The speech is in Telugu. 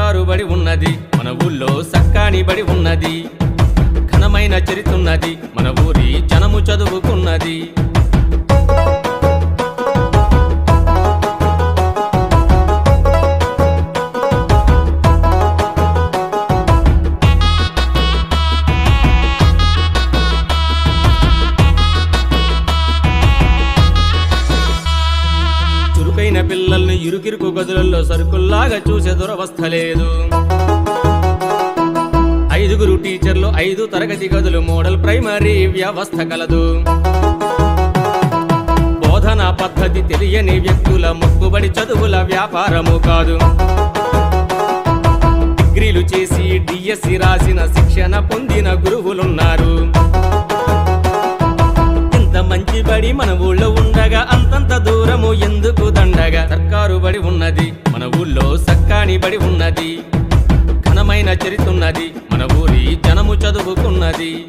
బంగారు బడి ఉన్నది. మన ఊళ్ళో సక్కాని బడి ఉన్నది. ఘనమైన చరితున్నది మన ఊరి జనము చదువుకున్నది. చురుకైన పిల్లల్ని ఇరుకిరుకు గదులలో సరుకుల్లాగా చూసే దురవస్థ లేదు. ఐదుగురు టీచర్లు ఐదు తరగతి గదులు మోడల్ ప్రైమరీ వ్యవస్థ కలదు. బోధనా పద్ధతి తెలియని వ్యక్తుల మొక్కుబడి చదువుల వ్యాపారము కాదు. డిగ్రీలు చేసి డిఎస్సి రాసిన శిక్షణ పొందిన గురువులున్నారు. ఇంత మంచి బడి మన ఊళ్ళో ఉండగా అంతంత దూరము ఎందుకు బడి ఉన్నది. మన ఊళ్ళో సక్కాని బడి ఉన్నది. ఘనమైన చరితున్నది మన ఊరి జనము చదువుకున్నది.